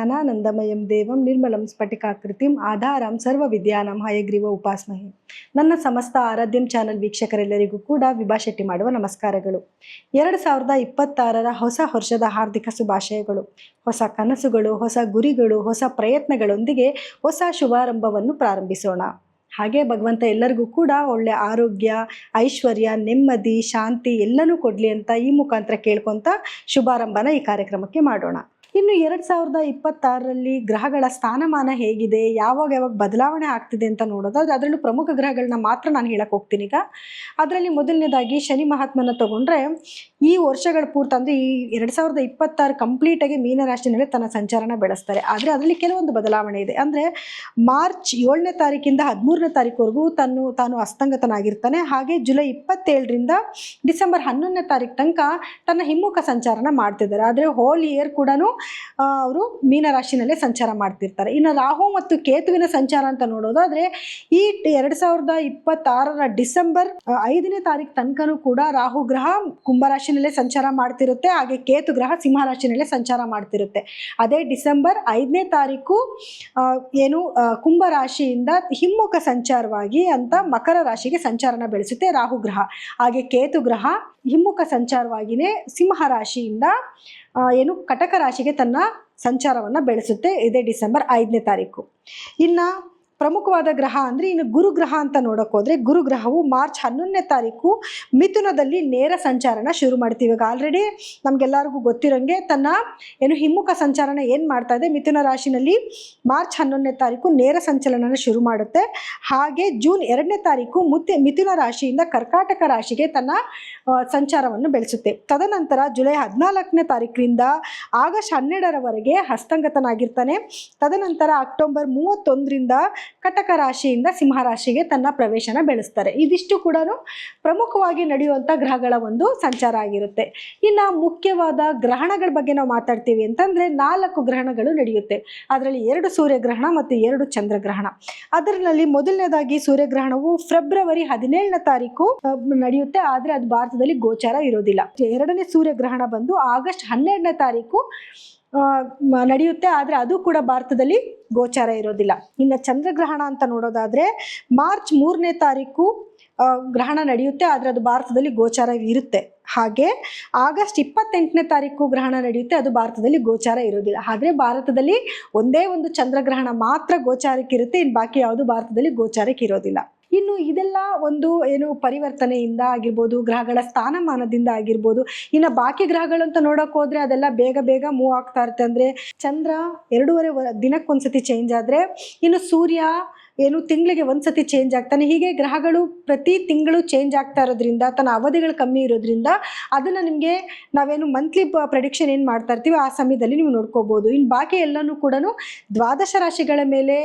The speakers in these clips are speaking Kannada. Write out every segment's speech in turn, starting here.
ಜ್ಞಾನಾನಂದಮಯಂ ದೇವಂ ನಿರ್ಮಲಂ ಸ್ಫಟಿಕಾಕೃತಿಂ ಆಧಾರಂ ಸರ್ವ ವಿದ್ಯಾನಂ ಹಯಗ್ರೀವ ಉಪಾಸ್ಮಹಿ. ನನ್ನ ಸಮಸ್ತ ಆರಾಧ್ಯಂ ಚಾನಲ್ ವೀಕ್ಷಕರೆಲ್ಲರಿಗೂ ಕೂಡ ವಿಭಾ ಶೆಟ್ಟಿ ಮಾಡುವ ನಮಸ್ಕಾರಗಳು. ಎರಡು ಸಾವಿರದ ಇಪ್ಪತ್ತಾರರ ಹೊಸ ವರ್ಷದ ಹಾರ್ದಿಕ ಶುಭಾಶಯಗಳು. ಹೊಸ ಕನಸುಗಳು, ಹೊಸ ಗುರಿಗಳು, ಹೊಸ ಪ್ರಯತ್ನಗಳೊಂದಿಗೆ ಹೊಸ ಶುಭಾರಂಭವನ್ನು ಪ್ರಾರಂಭಿಸೋಣ. ಹಾಗೆ ಭಗವಂತ ಎಲ್ಲರಿಗೂ ಕೂಡ ಒಳ್ಳೆ ಆರೋಗ್ಯ, ಐಶ್ವರ್ಯ, ನೆಮ್ಮದಿ, ಶಾಂತಿ ಎಲ್ಲನೂ ಕೊಡಲಿ ಅಂತ ಈ ಮುಖಾಂತರ ಕೇಳ್ಕೊತ ಶುಭಾರಂಭನ ಈ ಕಾರ್ಯಕ್ರಮಕ್ಕೆ ಮಾಡೋಣ. ಇನ್ನು ಎರಡು ಸಾವಿರದ ಇಪ್ಪತ್ತಾರರಲ್ಲಿ ಗ್ರಹಗಳ ಸ್ಥಾನಮಾನ ಹೇಗಿದೆ, ಯಾವಾಗ ಯಾವಾಗ ಬದಲಾವಣೆ ಆಗ್ತಿದೆ ಅಂತ ನೋಡೋದಾದ್ರೆ ಅದರಲ್ಲೂ ಪ್ರಮುಖ ಗ್ರಹಗಳನ್ನ ಮಾತ್ರ ನಾನು ಹೇಳಕ್ಕೆ ಹೋಗ್ತೀನಿ ಈಗ. ಅದರಲ್ಲಿ ಮೊದಲನೇದಾಗಿ ಶನಿ ಮಹಾತ್ಮನ ತಗೊಂಡ್ರೆ ಈ ವರ್ಷಗಳ ಪೂರ್ತಿ ಅಂದರೆ ಈ ಎರಡು ಸಾವಿರದ ಇಪ್ಪತ್ತಾರು ಕಂಪ್ಲೀಟಾಗಿ ಮೀನರಾಶಿನಲ್ಲಿ ತನ್ನ ಸಂಚಾರನ ಬೆಳೆಸ್ತಾರೆ. ಆದರೆ ಅದರಲ್ಲಿ ಕೆಲವೊಂದು ಬದಲಾವಣೆ ಇದೆ. ಅಂದರೆ ಮಾರ್ಚ್ ಏಳನೇ ತಾರೀಕಿಂದ ಹದಿಮೂರನೇ ತಾರೀಕುವರೆಗೂ ತಾನು ತಾನು ಅಸ್ತಂಗತನಾಗಿರ್ತಾನೆ. ಹಾಗೆ ಜುಲೈ ಇಪ್ಪತ್ತೇಳರಿಂದ ಡಿಸೆಂಬರ್ ಹನ್ನೊಂದನೇ ತಾರೀಕು ತನಕ ತನ್ನ ಹಿಮ್ಮುಖ ಸಂಚಾರನ ಮಾಡ್ತಿದ್ದಾರೆ. ಆದರೆ ಹೋಲ್ ಇಯರ್ ಕೂಡ ಅವರು ಮೀನರಾಶಿನಲ್ಲೇ ಸಂಚಾರ ಮಾಡ್ತಿರ್ತಾರೆ. ಇನ್ನು ರಾಹು ಮತ್ತು ಕೇತುವಿನ ಸಂಚಾರ ಅಂತ ನೋಡೋದಾದ್ರೆ ಈ ಎರಡು ಸಾವಿರದ ಇಪ್ಪತ್ತಾರರ ಡಿಸೆಂಬರ್ ಐದನೇ ತಾರೀಕು ತನಕನೂ ಕೂಡ ರಾಹು ಗ್ರಹ ಕುಂಭರಾಶಿನಲ್ಲೇ ಸಂಚಾರ ಮಾಡ್ತಿರುತ್ತೆ, ಹಾಗೆ ಕೇತು ಗ್ರಹ ಸಿಂಹ ರಾಶಿನಲ್ಲೇ ಸಂಚಾರ ಮಾಡ್ತಿರುತ್ತೆ. ಅದೇ ಡಿಸೆಂಬರ್ ಐದನೇ ತಾರೀಕು ಏನು ಕುಂಭ ರಾಶಿಯಿಂದ ಹಿಮ್ಮುಖ ಸಂಚಾರವಾಗಿ ಅಂತ ಮಕರ ರಾಶಿಗೆ ಸಂಚಾರನ ಬೆಳೆಸುತ್ತೆ ರಾಹು ಗ್ರಹ. ಹಾಗೆ ಕೇತು ಗ್ರಹ ಹಿಮ್ಮುಖ ಸಂಚಾರವಾಗಿಯೇ ಸಿಂಹ ರಾಶಿಯಿಂದ ಏನು ಕಟಕ ರಾಶಿಗೆ ತನ್ನ ಸಂಚಾರವನ್ನು ಬೆಳೆಸುತ್ತೆ ಇದೇ ಡಿಸೆಂಬರ್ ಐದನೇ ತಾರೀಕು. ಇನ್ನು ಪ್ರಮುಖವಾದ ಗ್ರಹ ಅಂದರೆ ಇನ್ನು ಗುರುಗ್ರಹ ಅಂತ ನೋಡೋಕೆ ಹೋದರೆ ಗುರುಗ್ರಹವು ಮಾರ್ಚ್ ಹನ್ನೊಂದನೇ ತಾರೀಕು ಮಿಥುನದಲ್ಲಿ ನೇರ ಸಂಚಾರನ ಶುರು ಮಾಡ್ತೀವಿ. ಈಗ ಆಲ್ರೆಡಿ ನಮಗೆಲ್ಲರಿಗೂ ಗೊತ್ತಿರೋಂಗೆ ತನ್ನ ಏನು ಹಿಮ್ಮುಖ ಸಂಚಾರನ ಏನು ಮಾಡ್ತಾ ಇದೆ? ಮಿಥುನ ರಾಶಿನಲ್ಲಿ ಮಾರ್ಚ್ ಹನ್ನೊಂದನೇ ತಾರೀಕು ನೇರ ಸಂಚಲನ ಶುರು ಮಾಡುತ್ತೆ. ಹಾಗೆ ಜೂನ್ ಎರಡನೇ ತಾರೀಕು ಮುತ್ತೆ ಮಿಥುನ ರಾಶಿಯಿಂದ ಕರ್ಕಾಟಕ ರಾಶಿಗೆ ತನ್ನ ಸಂಚಾರವನ್ನು ಬೆಳೆಸುತ್ತೆ. ತದನಂತರ ಜುಲೈ ಹದಿನಾಲ್ಕನೇ ತಾರೀಕಿನಿಂದ ಆಗಸ್ಟ್ ಹನ್ನೆರಡರವರೆಗೆ ಹಸ್ತಂಗತನಾಗಿರ್ತಾನೆ. ತದನಂತರ ಅಕ್ಟೋಬರ್ ಮೂವತ್ತೊಂದರಿಂದ ಕಟಕ ರಾಶಿಯಿಂದ ಸಿಂಹ ರಾಶಿಗೆ ತನ್ನ ಪ್ರವೇಶನ ಬೆಳೆಸ್ತಾರೆ. ಇದಿಷ್ಟು ಕೂಡ ಪ್ರಮುಖವಾಗಿ ನಡೆಯುವಂಥ ಗ್ರಹಗಳ ಒಂದು ಸಂಚಾರ ಆಗಿರುತ್ತೆ. ಇನ್ನು ಮುಖ್ಯವಾದ ಗ್ರಹಣಗಳ ಬಗ್ಗೆ ನಾವು ಮಾತಾಡ್ತೀವಿ ಅಂತಂದರೆ ನಾಲ್ಕು ಗ್ರಹಣಗಳು ನಡೆಯುತ್ತೆ. ಅದರಲ್ಲಿ ಎರಡು ಸೂರ್ಯಗ್ರಹಣ ಮತ್ತು ಎರಡು ಚಂದ್ರಗ್ರಹಣ. ಅದರಲ್ಲಿ ಮೊದಲನೇದಾಗಿ ಸೂರ್ಯಗ್ರಹಣವು ಫೆಬ್ರವರಿ ಹದಿನೇಳನೇ ತಾರೀಕು ನಡೆಯುತ್ತೆ. ಆದರೆ ಅದು ಭಾರತದಲ್ಲಿ ಗೋಚಾರ ಇರೋದಿಲ್ಲ. ಎರಡನೇ ಸೂರ್ಯಗ್ರಹಣ ಬಂದು ಆಗಸ್ಟ್ ಹನ್ನೆರಡನೇ ತಾರೀಕು ನಡೆಯುತ್ತೆ, ಆದರೆ ಅದು ಕೂಡ ಭಾರತದಲ್ಲಿ ಗೋಚಾರ ಇರೋದಿಲ್ಲ. ಇನ್ನು ಚಂದ್ರಗ್ರಹಣ ಅಂತ ನೋಡೋದಾದರೆ ಮಾರ್ಚ್ ಮೂರನೇ ತಾರೀಕು ಗ್ರಹಣ ನಡೆಯುತ್ತೆ, ಆದರೆ ಅದು ಭಾರತದಲ್ಲಿ ಗೋಚಾರ ಇರುತ್ತೆ. ಹಾಗೆ ಆಗಸ್ಟ್ ಇಪ್ಪತ್ತೆಂಟನೇ ತಾರೀಕು ಗ್ರಹಣ ನಡೆಯುತ್ತೆ, ಅದು ಭಾರತದಲ್ಲಿ ಗೋಚಾರ ಇರೋದಿಲ್ಲ. ಆದರೆ ಭಾರತದಲ್ಲಿ ಒಂದೇ ಒಂದು ಚಂದ್ರಗ್ರಹಣ ಮಾತ್ರ ಗೋಚಾರಕ್ಕಿರುತ್ತೆ ಇನ್ನು ಬಾಕಿ ಯಾವುದು ಭಾರತದಲ್ಲಿ ಗೋಚಾರಕ್ಕೆ ಇರೋದಿಲ್ಲ. ಇನ್ನು ಇದೆಲ್ಲ ಒಂದು ಏನು ಪರಿವರ್ತನೆಯಿಂದ ಆಗಿರ್ಬೋದು, ಗ್ರಹಗಳ ಸ್ಥಾನಮಾನದಿಂದ ಆಗಿರ್ಬೋದು, ಇನ್ನು ಬಾಕಿ ಗ್ರಹಗಳು ಅಂತ ನೋಡೋಕೆ ಹೋದ್ರೆ ಅದೆಲ್ಲ ಬೇಗ ಬೇಗ ಮೂವ್ ಆಗ್ತಾ ಇರುತ್ತೆ. ಅಂದರೆ ಚಂದ್ರ ಎರಡೂವರೆ ದಿನಕ್ಕೊಂದ್ಸತಿ ಚೇಂಜ್ ಆದರೆ ಇನ್ನು ಸೂರ್ಯ ಏನು ತಿಂಗಳಿಗೆ ಒಂದ್ಸತಿ ಚೇಂಜ್ ಆಗ್ತಾನೆ. ಹೀಗೆ ಗ್ರಹಗಳು ಪ್ರತಿ ತಿಂಗಳು ಚೇಂಜ್ ಆಗ್ತಾ ಇರೋದ್ರಿಂದ, ತನ್ನ ಅವಧಿಗಳು ಕಮ್ಮಿ ಇರೋದ್ರಿಂದ ಅದನ್ನು ನಿಮಗೆ ನಾವೇನು ಮಂತ್ಲಿ ಪ್ರೆಡಿಕ್ಷನ್ ಏನು ಮಾಡ್ತಾ ಇರ್ತೀವಿ ಆ ಸಮಯದಲ್ಲಿ ನೀವು ನೋಡ್ಕೋಬೋದು. ಇನ್ನು ಬಾಕಿ ಎಲ್ಲನೂ ಕೂಡ ದ್ವಾದಶ ರಾಶಿಗಳ ಮೇಲೆ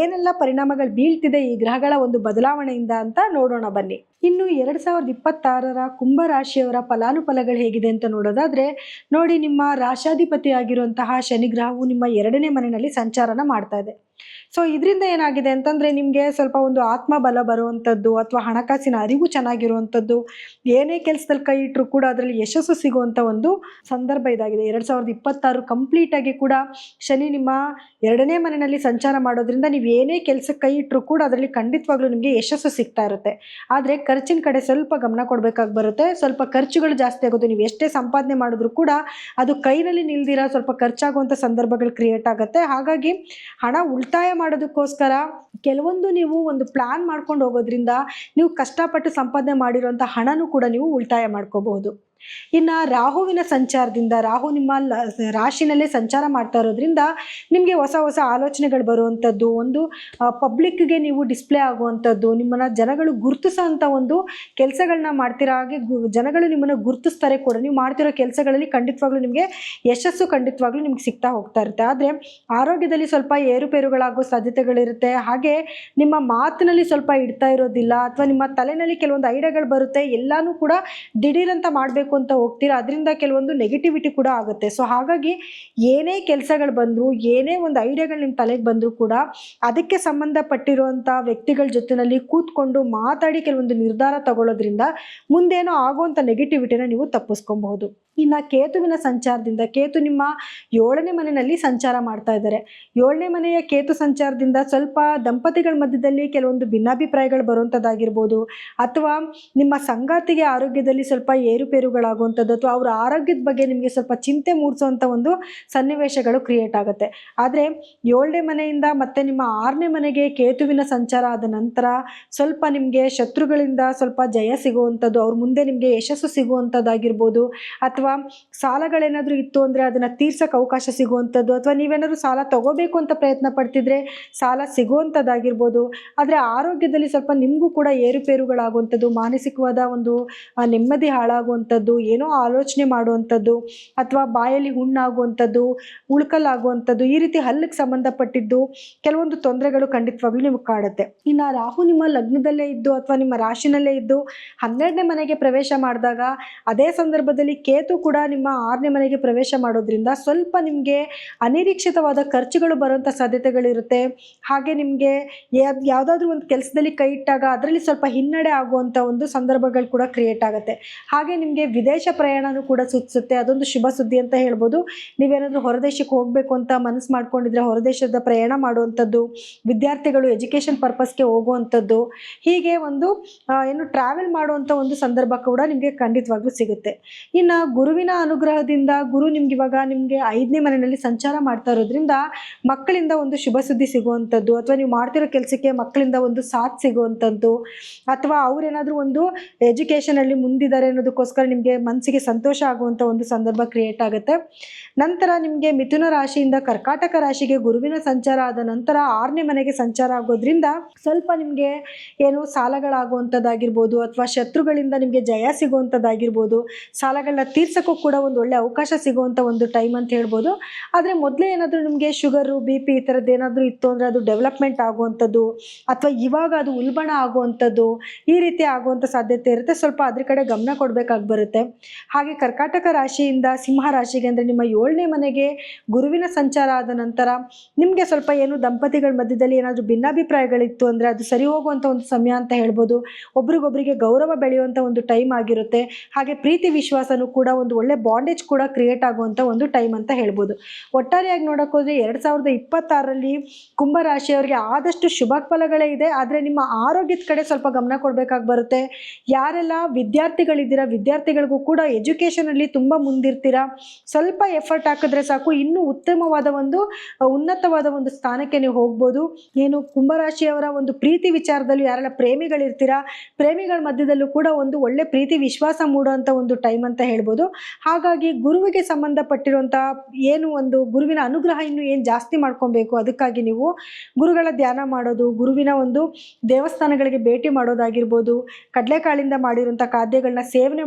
ಏನೆಲ್ಲ ಪರಿಣಾಮಗಳು ಬೀಳ್ತಿದೆ ಈ ಗ್ರಹಗಳ ಒಂದು ಬದಲಾವಣೆಯಿಂದ ಅಂತ ನೋಡೋಣ ಬನ್ನಿ. ಇನ್ನು ಎರಡು ಸಾವಿರದ ಇಪ್ಪತ್ತಾರರ ಕುಂಭರಾಶಿಯವರ ಫಲಾನುಫಲಗಳು ಹೇಗಿದೆ ಅಂತ ನೋಡೋದಾದ್ರೆ, ನೋಡಿ ನಿಮ್ಮ ರಾಶಾಧಿಪತಿ ಆಗಿರುವಂತಹ ಶನಿಗ್ರಹವು ನಿಮ್ಮ ಎರಡನೇ ಮನೆಯಲ್ಲಿ ಸಂಚಾರನ ಮಾಡ್ತಾ ಇದೆ. ಸೊ ಇದರಿಂದ ಏನಾಗಿದೆ ಅಂತಂದರೆ ನಿಮಗೆ ಸ್ವಲ್ಪ ಒಂದು ಆತ್ಮಬಲ ಬರುವಂಥದ್ದು ಅಥವಾ ಹಣಕಾಸಿನ ಅರಿವು ಚೆನ್ನಾಗಿರುವಂಥದ್ದು ಏನೇ ಕೆಲಸದಲ್ಲಿ ಕೈ ಇಟ್ಟರು ಕೂಡ ಅದರಲ್ಲಿ ಯಶಸ್ಸು ಸಿಗುವಂಥ ಒಂದು ಸಂದರ್ಭ ಇದಾಗಿದೆ. ಎರಡು ಸಾವಿರದ ಇಪ್ಪತ್ತಾರು ಕಂಪ್ಲೀಟಾಗಿ ಕೂಡ ಶನಿ ನಿಮ್ಮ ಎರಡನೇ ಮನೆಯಲ್ಲಿ ಸಂಚಾರ ಮಾಡೋದ್ರಿಂದ ನೀವು ಏನೇ ಕೆಲಸಕ್ಕೆ ಕೈ ಇಟ್ಟರು ಕೂಡ ಅದರಲ್ಲಿ ಖಂಡಿತವಾಗ್ಲೂ ನಿಮಗೆ ಯಶಸ್ಸು ಸಿಗ್ತಾ ಇರುತ್ತೆ. ಆದರೆ ಖರ್ಚಿನ ಕಡೆ ಸ್ವಲ್ಪ ಗಮನ ಕೊಡಬೇಕಾಗಿ ಬರುತ್ತೆ. ಸ್ವಲ್ಪ ಖರ್ಚುಗಳು ಜಾಸ್ತಿ ಆಗೋದು, ನೀವು ಎಷ್ಟೇ ಸಂಪಾದನೆ ಮಾಡಿದ್ರು ಕೂಡ ಅದು ಕೈನಲ್ಲಿ ನಿಲ್ದಿರೋ ಸ್ವಲ್ಪ ಖರ್ಚಾಗುವಂಥ ಸಂದರ್ಭಗಳು ಕ್ರಿಯೇಟ್ ಆಗುತ್ತೆ. ಹಾಗಾಗಿ ಹಣ ಉಳಿತಾಯ ಮಾಡೋದಕ್ಕೋಸ್ಕರ ಕೆಲವೊಂದು ನೀವು ಒಂದು ಪ್ಲಾನ್ ಮಾಡ್ಕೊಂಡು ಹೋಗೋದ್ರಿಂದ ನೀವು ಕಷ್ಟಪಟ್ಟು ಸಂಪಾದನೆ ಮಾಡಿರುವಂಥ ಹಣನೂ ಕೂಡ ನೀವು ಉಳಿತಾಯ ಮಾಡ್ಕೋಬಹುದು. ಇನ್ನು ರಾಹುವಿನ ಸಂಚಾರದಿಂದ, ರಾಹು ನಿಮ್ಮ ರಾಶಿನಲ್ಲೇ ಸಂಚಾರ ಮಾಡ್ತಾ ಇರೋದ್ರಿಂದ ನಿಮಗೆ ಹೊಸ ಹೊಸ ಆಲೋಚನೆಗಳು ಬರುವಂಥದ್ದು, ಒಂದು ಪಬ್ಲಿಕ್ಗೆ ನೀವು ಡಿಸ್ಪ್ಲೇ ಆಗುವಂಥದ್ದು, ನಿಮ್ಮನ್ನು ಜನಗಳು ಗುರುತಿಸೋಂಥ ಒಂದು ಕೆಲಸಗಳನ್ನ ಮಾಡ್ತಿರೋ ಹಾಗೆ ಜನಗಳು ನಿಮ್ಮನ್ನು ಗುರುತಿಸ್ತಾರೆ ಕೂಡ. ನೀವು ಮಾಡ್ತಿರೋ ಕೆಲಸಗಳಲ್ಲಿ ಖಂಡಿತವಾಗ್ಲೂ ನಿಮಗೆ ಯಶಸ್ಸು ಖಂಡಿತವಾಗ್ಲೂ ನಿಮ್ಗೆ ಸಿಗ್ತಾ ಹೋಗ್ತಾ ಇರುತ್ತೆ. ಆದರೆ ಆರೋಗ್ಯದಲ್ಲಿ ಸ್ವಲ್ಪ ಏರುಪೇರುಗಳಾಗೋ ಸಾಧ್ಯತೆಗಳಿರುತ್ತೆ. ಹಾಗೆ ನಿಮ್ಮ ಮಾತಿನಲ್ಲಿ ಸ್ವಲ್ಪ ಇಡ್ತಾ ಇರೋದಿಲ್ಲ, ಅಥವಾ ನಿಮ್ಮ ತಲೆನಲ್ಲಿ ಕೆಲವೊಂದು ಐಡಿಯಾಗಳು ಬರುತ್ತೆ, ಎಲ್ಲಾನು ಕೂಡ ದಿಢೀರಂತ ಮಾಡಬೇಕು ಮಾಡಬೇಕು ಅಂತ ಹೋಗ್ತೀರಾ? ಅದರಿಂದ ಕೆಲವೊಂದು ನೆಗೆಟಿವಿಟಿ ಕೂಡ ಆಗುತ್ತೆ. ಸೊ ಹಾಗಾಗಿ ಏನೇ ಕೆಲಸಗಳು ಬಂದರೂ, ಏನೇ ಒಂದು ಐಡಿಯಾಗಳು ನಿಮ್ಮ ತಲೆಗೆ ಬಂದರೂ ಕೂಡ ಅದಕ್ಕೆ ಸಂಬಂಧಪಟ್ಟಿರುವಂಥ ವ್ಯಕ್ತಿಗಳ ಜೊತೆನಲ್ಲಿ ಕೂತ್ಕೊಂಡು ಮಾತಾಡಿ ಕೆಲವೊಂದು ನಿರ್ಧಾರ ತಗೊಳ್ಳೋದ್ರಿಂದ ಮುಂದೇನೋ ಆಗುವಂಥ ನೆಗೆಟಿವಿಟಿನ ನೀವು ತಪ್ಪಿಸ್ಕೊಬಹುದು. ಇನ್ನು ಕೇತುವಿನ ಸಂಚಾರದಿಂದ, ಕೇತು ನಿಮ್ಮ ಏಳನೇ ಮನೆಯಲ್ಲಿ ಸಂಚಾರ ಮಾಡ್ತಾ ಇದ್ದಾರೆ. ಏಳನೇ ಮನೆಯ ಕೇತು ಸಂಚಾರದಿಂದ ಸ್ವಲ್ಪ ದಂಪತಿಗಳ ಮಧ್ಯದಲ್ಲಿ ಕೆಲವೊಂದು ಭಿನ್ನಾಭಿಪ್ರಾಯಗಳು ಬರುವಂಥದ್ದಾಗಿರ್ಬೋದು ಅಥವಾ ನಿಮ್ಮ ಸಂಗಾತಿಗೆ ಆರೋಗ್ಯದಲ್ಲಿ ಸ್ವಲ್ಪ ಏರುಪೇರುಗಳಾಗುವಂಥದ್ದು ಅಥವಾ ಅವರ ಆರೋಗ್ಯದ ಬಗ್ಗೆ ನಿಮಗೆ ಸ್ವಲ್ಪ ಚಿಂತೆ ಮೂಡಿಸುವಂಥ ಒಂದು ಸನ್ನಿವೇಶಗಳು ಕ್ರಿಯೇಟ್ ಆಗುತ್ತೆ. ಆದರೆ ಏಳನೇ ಮನೆಯಿಂದ ಮತ್ತೆ ನಿಮ್ಮ ಆರನೇ ಮನೆಗೆ ಕೇತುವಿನ ಸಂಚಾರ ಆದ ನಂತರ ಸ್ವಲ್ಪ ನಿಮಗೆ ಶತ್ರುಗಳಿಂದ ಸ್ವಲ್ಪ ಜಯ ಸಿಗುವಂಥದ್ದು, ಅವ್ರ ಮುಂದೆ ನಿಮಗೆ ಯಶಸ್ಸು ಸಿಗುವಂಥದ್ದಾಗಿರ್ಬೋದು, ಅಥವಾ ಸಾಲಗಳೇನಾದರೂ ಇತ್ತು ಅಂದರೆ ಅದನ್ನು ತೀರ್ಸೋಕೆ ಅವಕಾಶ ಸಿಗುವಂಥದ್ದು, ಅಥವಾ ನೀವೇನಾದರೂ ಸಾಲ ತಗೋಬೇಕು ಅಂತ ಪ್ರಯತ್ನ ಪಡ್ತಿದ್ರೆ ಸಾಲ ಸಿಗುವಂಥದ್ದಾಗಿರ್ಬೋದು. ಆದರೆ ಆರೋಗ್ಯದಲ್ಲಿ ಸ್ವಲ್ಪ ನಿಮಗೂ ಕೂಡ ಏರುಪೇರುಗಳಾಗುವಂಥದ್ದು, ಮಾನಸಿಕವಾದ ಒಂದು ನೆಮ್ಮದಿ ಹಾಳಾಗುವಂಥದ್ದು. ಏನೋ ಆಲೋಚನೆ ಮಾಡುವಂಥದ್ದು ಅಥವಾ ಬಾಯಲ್ಲಿ ಹುಣ್ಣಾಗುವಂಥದ್ದು, ಉಳ್ಕಲಾಗುವಂಥದ್ದು, ಈ ರೀತಿ ಹಲ್ಲಿಗೆ ಸಂಬಂಧಪಟ್ಟಿದ್ದು ಕೆಲವೊಂದು ತೊಂದರೆಗಳು ಖಂಡಿತವಾಗ್ಲೂ ನಿಮಗೆ ಕಾಡುತ್ತೆ. ಇನ್ನು ರಾಹು ನಿಮ್ಮ ಲಗ್ನದಲ್ಲೇ ಇದ್ದು ಅಥವಾ ನಿಮ್ಮ ರಾಶಿನಲ್ಲೇ ಇದ್ದು ಹನ್ನೆರಡನೇ ಮನೆಗೆ ಪ್ರವೇಶ ಮಾಡಿದಾಗ ಅದೇ ಸಂದರ್ಭದಲ್ಲಿ ಕೇತು ಕೂಡ ನಿಮ್ಮ ಆರನೇ ಮನೆಗೆ ಪ್ರವೇಶ ಮಾಡೋದ್ರಿಂದ ಸ್ವಲ್ಪ ನಿಮಗೆ ಅನಿರೀಕ್ಷಿತವಾದ ಖರ್ಚುಗಳು ಬರುವಂಥ ಸಾಧ್ಯತೆಗಳಿರುತ್ತೆ. ಹಾಗೆ ನಿಮಗೆ ಯಾವುದಾದ್ರೂ ಒಂದು ಕೆಲಸದಲ್ಲಿ ಕೈ ಇಟ್ಟಾಗ ಅದರಲ್ಲಿ ಸ್ವಲ್ಪ ಹಿನ್ನಡೆ ಆಗುವಂಥ ಒಂದು ಸಂದರ್ಭಗಳು ಕೂಡ ಕ್ರಿಯೇಟ್ ಆಗುತ್ತೆ. ಹಾಗೆ ನಿಮಗೆ ವಿದೇಶ ಪ್ರಯಾಣನೂ ಕೂಡ ಸೂಚಿಸುತ್ತೆ ಅದೊಂದು ಶುಭ ಸುದ್ದಿ ಅಂತ ಹೇಳ್ಬೋದು. ನೀವೇನಾದರೂ ಹೊರದೇಶಕ್ಕೆ ಹೋಗಬೇಕು ಅಂತ ಮನಸ್ಸು ಮಾಡ್ಕೊಂಡಿದ್ರೆ ಹೊರದೇಶದ ಪ್ರಯಾಣ ಮಾಡುವಂಥದ್ದು, ವಿದ್ಯಾರ್ಥಿಗಳು ಎಜುಕೇಷನ್ ಪರ್ಪಸ್ಗೆ ಹೋಗುವಂಥದ್ದು, ಹೀಗೆ ಒಂದು ಏನು ಟ್ರಾವೆಲ್ ಮಾಡುವಂಥ ಒಂದು ಸಂದರ್ಭ ಕೂಡ ನಿಮಗೆ ಖಂಡಿತವಾಗ್ಲೂ ಸಿಗುತ್ತೆ. ಇನ್ನು ಗುರುವಿನ ಅನುಗ್ರಹದಿಂದ ಗುರು ನಿಮ್ಗೆ ಇವಾಗ ನಿಮಗೆ ಐದನೇ ಮನೆಯಲ್ಲಿ ಸಂಚಾರ ಮಾಡ್ತಾ ಇರೋದ್ರಿಂದ ಮಕ್ಕಳಿಂದ ಒಂದು ಶುಭ ಸುದ್ದಿ ಸಿಗುವಂಥದ್ದು, ಅಥವಾ ನೀವು ಮಾಡ್ತಿರೋ ಕೆಲಸಕ್ಕೆ ಮಕ್ಕಳಿಂದ ಒಂದು ಸಾಥ್ ಸಿಗುವಂಥದ್ದು, ಅಥವಾ ಅವರೇನಾದರೂ ಒಂದು ಎಜುಕೇಷನಲ್ಲಿ ಮುಂದಿದ್ದಾರೆ ಅನ್ನೋದಕ್ಕೋಸ್ಕರ ನಿಮಗೆ ಮನಸ್ಸಿಗೆ ಸಂತೋಷ ಆಗುವಂಥ ಒಂದು ಸಂದರ್ಭ ಕ್ರಿಯೇಟ್ ಆಗುತ್ತೆ. ನಂತರ ನಿಮಗೆ ಮಿಥುನ ರಾಶಿಯಿಂದ ಕರ್ಕಾಟಕ ರಾಶಿಗೆ ಗುರುವಿನ ಸಂಚಾರ ಆದ ನಂತರ ಆರನೇ ಮನೆಗೆ ಸಂಚಾರ ಆಗೋದ್ರಿಂದ ಸ್ವಲ್ಪ ನಿಮಗೆ ಏನು ಸಾಲಗಳಾಗುವಂಥದ್ದಾಗಿರ್ಬೋದು ಅಥವಾ ಶತ್ರುಗಳಿಂದ ನಿಮಗೆ ಜಯ ಸಿಗುವಂಥದ್ದಾಗಿರ್ಬೋದು ಸಾಲಗಳನ್ನ ತೀರ್ಸೋಕ್ಕೂ ಕೂಡ ಒಂದು ಒಳ್ಳೆ ಅವಕಾಶ ಸಿಗುವಂಥ ಒಂದು ಟೈಮ್ ಅಂತ ಹೇಳ್ಬೋದು. ಆದರೆ ಮೊದಲೇ ಏನಾದರೂ ನಿಮಗೆ ಶುಗರು ಬಿ ಪಿ ಈ ಥರದ್ದು ಏನಾದರೂ ಇತ್ತು ಅಂದರೆ ಅದು ಡೆವಲಪ್ಮೆಂಟ್ ಆಗುವಂಥದ್ದು ಅಥವಾ ಇವಾಗ ಅದು ಉಲ್ಬಣ ಆಗುವಂಥದ್ದು ಈ ರೀತಿ ಆಗುವಂಥ ಸಾಧ್ಯತೆ ಇರುತ್ತೆ. ಸ್ವಲ್ಪ ಅದ್ರ ಕಡೆ ಗಮನ ಕೊಡಬೇಕಾಗಿ ಬರುತ್ತೆ. ಹಾಗೆ ಕರ್ಕಾಟಕ ರಾಶಿಯಿಂದ ಸಿಂಹ ರಾಶಿಗೆ ಅಂದರೆ ನಿಮ್ಮ ಏಳನೇ ಮನೆಗೆ ಗುರುವಿನ ಸಂಚಾರ ಆದ ನಂತರ ನಿಮಗೆ ಸ್ವಲ್ಪ ಏನು ದಂಪತಿಗಳ ಮಧ್ಯದಲ್ಲಿ ಏನಾದರೂ ಭಿನ್ನಾಭಿಪ್ರಾಯಗಳಿತ್ತು ಅಂದರೆ ಅದು ಸರಿ ಹೋಗುವಂಥ ಒಂದು ಸಮಯ ಅಂತ ಹೇಳ್ಬೋದು. ಒಬ್ರಿಗೊಬ್ಬರಿಗೆ ಗೌರವ ಬೆಳೆಯುವಂಥ ಒಂದು ಟೈಮ್ ಆಗಿರುತ್ತೆ. ಹಾಗೆ ಪ್ರೀತಿ ವಿಶ್ವಾಸನೂ ಕೂಡ ಒಂದು ಒಳ್ಳೆ ಬಾಂಡೇಜ್ ಕೂಡ ಕ್ರಿಯೇಟ್ ಆಗುವಂಥ ಒಂದು ಟೈಮ್ ಅಂತ ಹೇಳ್ಬೋದು. ಒಟ್ಟಾರೆಯಾಗಿ ನೋಡೋಕ್ಕೋದ್ರೆ ಎರಡು ಸಾವಿರದ ಇಪ್ಪತ್ತಾರರಲ್ಲಿ ಕುಂಭರಾಶಿಯವರಿಗೆ ಆದಷ್ಟು ಶುಭ ಫಲಗಳೇ ಇದೆ. ಆದರೆ ನಿಮ್ಮ ಆರೋಗ್ಯದ ಕಡೆ ಸ್ವಲ್ಪ ಗಮನ ಕೊಡಬೇಕಾಗಿ ಬರುತ್ತೆ. ಯಾರೆಲ್ಲ ವಿದ್ಯಾರ್ಥಿಗಳಿದ್ದೀರಾ ವಿದ್ಯಾರ್ಥಿಗಳಿಗೂ ಕೂಡ ಎಜುಕೇಷನಲ್ಲಿ ತುಂಬ ಮುಂದಿರ್ತೀರಾ? ಸ್ವಲ್ಪ ಎಫರ್ಟ್ ಹಾಕಿದ್ರೆ ಸಾಕು, ಇನ್ನೂ ಉತ್ತಮವಾದ ಒಂದು ಉನ್ನತವಾದ ಒಂದು ಸ್ಥಾನಕ್ಕೆ ನೀವು ಹೋಗ್ಬೋದು. ಏನು ಕುಂಭರಾಶಿಯವರ ಒಂದು ಪ್ರೀತಿ ವಿಚಾರದಲ್ಲೂ ಯಾರೆಲ್ಲ ಪ್ರೇಮಿಗಳಿರ್ತೀರಾ? ಪ್ರೇಮಿಗಳ ಮಧ್ಯದಲ್ಲೂ ಕೂಡ ಒಂದು ಒಳ್ಳೆ ಪ್ರೀತಿ ವಿಶ್ವಾಸ ಮೂಡುವಂಥ ಒಂದು ಟೈಮ್ ಅಂತ ಹೇಳ್ಬೋದು. ಹಾಗಾಗಿ ಗುರುವಿಗೆ ಸಂಬಂಧಪಟ್ಟಿರುವಂಥ ಏನು ಒಂದು ಗುರುವಿನ ಅನುಗ್ರಹ ಇನ್ನು ಏನು ಜಾಸ್ತಿ ಮಾಡ್ಕೊಬೇಕು, ಅದಕ್ಕಾಗಿ ನೀವು ಗುರುಗಳ ಧ್ಯಾನ ಮಾಡೋದು, ಗುರುವಿನ ಒಂದು ದೇವಸ್ಥಾನಗಳಿಗೆ ಭೇಟಿ ಮಾಡೋದಾಗಿರ್ಬೋದು, ಕಡಲೆಕಾಳಿಂದ ಮಾಡಿರುವಂಥ ಖಾದ್ಯಗಳನ್ನ ಸೇವನೆ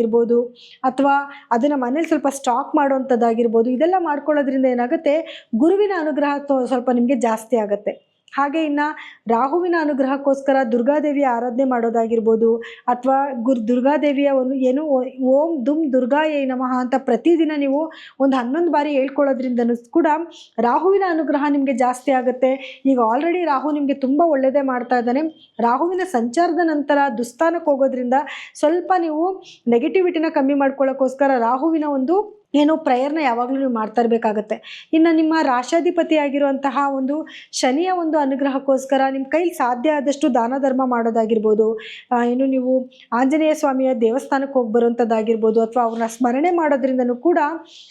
ಮಾಡೋದಾಗಿರ್ಬೋದು ಅಥವಾ ಅದನ್ನು ಮನೇಲಿ ಸ್ವಲ್ಪ ಸ್ಟಾಕ್ ಮಾಡುವಂಥದ್ದಾಗಿರ್ಬೋದು ಇದೆಲ್ಲ ಮಾಡ್ಕೊಳ್ಳೋದ್ರಿಂದ ಏನಾಗುತ್ತೆ? ಗುರುವಿನ ಅನುಗ್ರಹ ಸ್ವಲ್ಪ ನಿಮಗೆ ಜಾಸ್ತಿ ಆಗುತ್ತೆ. ಹಾಗೆ ಇನ್ನು ರಾಹುವಿನ ಅನುಗ್ರಹಕ್ಕೋಸ್ಕರ ದುರ್ಗಾದೇವಿಯ ಆರಾಧನೆ ಮಾಡೋದಾಗಿರ್ಬೋದು ಅಥವಾ ಗುರ್ ದುರ್ಗಾದೇವಿಯ ಒಂದು ಏನು ಓ- ದುಮ್ ದುರ್ಗಾಯೇ ನಮಃ ಅಂತ ಪ್ರತಿದಿನ ನೀವು ಒಂದು ಹನ್ನೊಂದು ಬಾರಿ ಹೇಳ್ಕೊಳ್ಳೋದ್ರಿಂದನೂ ಕೂಡ ರಾಹುವಿನ ಅನುಗ್ರಹ ನಿಮಗೆ ಜಾಸ್ತಿ ಆಗುತ್ತೆ. ಈಗ ಆಲ್ರೆಡಿ ರಾಹು ನಿಮಗೆ ತುಂಬ ಒಳ್ಳೆಯದೇ ಮಾಡ್ತಾ ಇದ್ದಾನೆ. ರಾಹುವಿನ ಸಂಚಾರದ ನಂತರ ದುಸ್ಥಾನಕ್ಕೆ ಹೋಗೋದ್ರಿಂದ ಸ್ವಲ್ಪ ನೀವು ನೆಗೆಟಿವಿಟಿನ ಕಮ್ಮಿ ಮಾಡ್ಕೊಳ್ಳೋಕ್ಕೋಸ್ಕರ ರಾಹುವಿನ ಒಂದು ಏನೋ ಪ್ರೇಯರ್ನ ಯಾವಾಗಲೂ ನೀವು ಮಾಡ್ತಾ ಇರಬೇಕಾಗತ್ತೆ. ಇನ್ನು ನಿಮ್ಮ ರಾಶಾಧಿಪತಿ ಆಗಿರುವಂತಹ ಒಂದು ಶನಿಯ ಒಂದು ಅನುಗ್ರಹಕ್ಕೋಸ್ಕರ ನಿಮ್ಮ ಕೈಲಿ ಸಾಧ್ಯ ಆದಷ್ಟು ದಾನ ಧರ್ಮ ಮಾಡೋದಾಗಿರ್ಬೋದು ಏನು ನೀವು ಆಂಜನೇಯ ಸ್ವಾಮಿಯ ದೇವಸ್ಥಾನಕ್ಕೆ ಹೋಗಿ ಬರುವಂಥದ್ದಾಗಿರ್ಬೋದು ಅಥವಾ ಅವ್ರನ್ನ ಸ್ಮರಣೆ ಮಾಡೋದ್ರಿಂದನೂ ಕೂಡ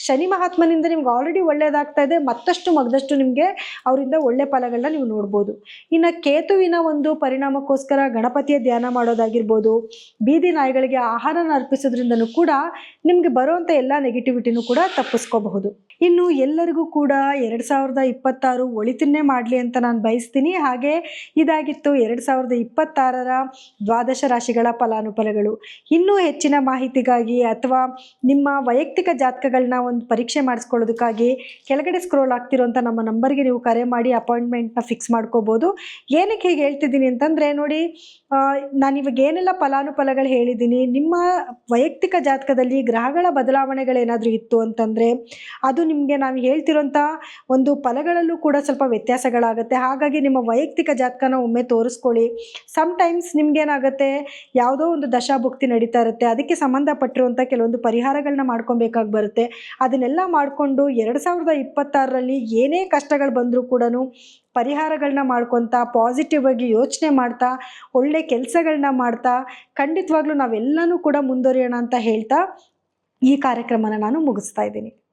ಶನಿ ಮಹಾತ್ಮನಿಂದ ನಿಮ್ಗೆ ಆಲ್ರೆಡಿ ಒಳ್ಳೆಯದಾಗ್ತಾ ಇದೆ, ಮತ್ತಷ್ಟು ಮಗದಷ್ಟು ನಿಮಗೆ ಅವರಿಂದ ಒಳ್ಳೆ ಫಲಗಳನ್ನ ನೀವು ನೋಡ್ಬೋದು. ಇನ್ನು ಕೇತುವಿನ ಒಂದು ಪರಿಣಾಮಕ್ಕೋಸ್ಕರ ಗಣಪತಿಯ ಧ್ಯಾನ ಮಾಡೋದಾಗಿರ್ಬೋದು, ಬೀದಿ ನಾಯಿಗಳಿಗೆ ಆಹಾರನ ಅರ್ಪಿಸೋದ್ರಿಂದನೂ ಕೂಡ ನಿಮಗೆ ಬರುವಂಥ ಎಲ್ಲ ನೆಗೆಟಿವಿಟಿನೂ ಕೂಡ ತಪ್ಪಿಸ್ಕೋಬಹುದು. ಇನ್ನು ಎಲ್ಲರಿಗೂ ಕೂಡ ಎರಡು ಸಾವಿರದ ಇಪ್ಪತ್ತಾರು ಒಳಿತನ್ನೇ ಮಾಡಲಿ ಅಂತ ನಾನು ಬಯಸ್ತೀನಿ. ಹಾಗೆ ಇದಾಗಿತ್ತು ಎರಡು ಸಾವಿರದ ಇಪ್ಪತ್ತಾರರ ದ್ವಾದಶ ರಾಶಿಗಳ ಫಲಾನುಫಲಗಳು. ಇನ್ನೂ ಹೆಚ್ಚಿನ ಮಾಹಿತಿಗಾಗಿ ಅಥವಾ ನಿಮ್ಮ ವೈಯಕ್ತಿಕ ಜಾತಕಗಳನ್ನ ಒಂದು ಪರೀಕ್ಷೆ ಮಾಡಿಸ್ಕೊಳ್ಳೋದಕ್ಕಾಗಿ ಕೆಳಗಡೆ ಸ್ಕ್ರೋಲ್ ಆಗ್ತಿರೋಂಥ ನಮ್ಮ ನಂಬರ್ಗೆ ನೀವು ಕರೆ ಮಾಡಿ ಅಪಾಯಿಂಟ್ಮೆಂಟ್ನ ಫಿಕ್ಸ್ ಮಾಡ್ಕೋಬೋದು. ಏನಕ್ಕೆ ಹೀಗೆ ಹೇಳ್ತಿದ್ದೀನಿ ಅಂತಂದರೆ ನೋಡಿ ನಾನು ಇವಾಗ ಏನೆಲ್ಲ ಫಲಾನುಫಲಗಳು ಹೇಳಿದ್ದೀನಿ. ನಿಮ್ಮ ವೈಯಕ್ತಿಕ ಜಾತಕದಲ್ಲಿ ಗ್ರಹಗಳ ಬದಲಾವಣೆಗಳೇನಾದರೂ ಇತ್ತು ಅಂತಂದರೆ, ಅದು ನಿಮಗೆ ನಾನು ಹೇಳ್ತಿರೋಂಥ ಒಂದು ಫಲಗಳಲ್ಲೂ ಕೂಡ ಸ್ವಲ್ಪ ವ್ಯತ್ಯಾಸಗಳಾಗುತ್ತೆ. ಹಾಗಾಗಿ ನಿಮ್ಮ ವೈಯಕ್ತಿಕ ಜಾತಕನ ಒಮ್ಮೆ ತೋರಿಸ್ಕೊಳ್ಳಿ. ಸಮ್ಟೈಮ್ಸ್ ನಿಮ್ಗೇನಾಗುತ್ತೆ ಯಾವುದೋ ಒಂದು ದಶಾಭುಕ್ತಿ ನಡೀತಾ ಇರುತ್ತೆ. ಅದಕ್ಕೆ ಸಂಬಂಧಪಟ್ಟಿರುವಂಥ ಕೆಲವೊಂದು ಪರಿಹಾರಗಳನ್ನ ಮಾಡ್ಕೊಬೇಕಾಗಿ ಬರುತ್ತೆ. ಅದನ್ನೆಲ್ಲ ಮಾಡಿಕೊಂಡು ಎರಡು ಸಾವಿರದ ಇಪ್ಪತ್ತಾರರಲ್ಲಿ ಏನೇ ಕಷ್ಟಗಳು ಬಂದರೂ ಕೂಡ ಪರಿಹಾರಗಳನ್ನ ಮಾಡ್ಕೊತಾ ಪಾಸಿಟಿವ್ ಆಗಿ ಯೋಚನೆ ಮಾಡ್ತಾ, ಒಳ್ಳೆ ಕೆಲಸಗಳನ್ನ ಮಾಡ್ತಾ, ಖಂಡಿತವಾಗ್ಲೂ ನಾವೆಲ್ಲನೂ ಕೂಡ ಮುಂದುವರಿಯೋಣ ಅಂತ ಹೇಳ್ತಾ ಈ ಕಾರ್ಯಕ್ರಮನ ನಾನು ಮುಗಿಸ್ತಾ ಇದ್ದೀನಿ.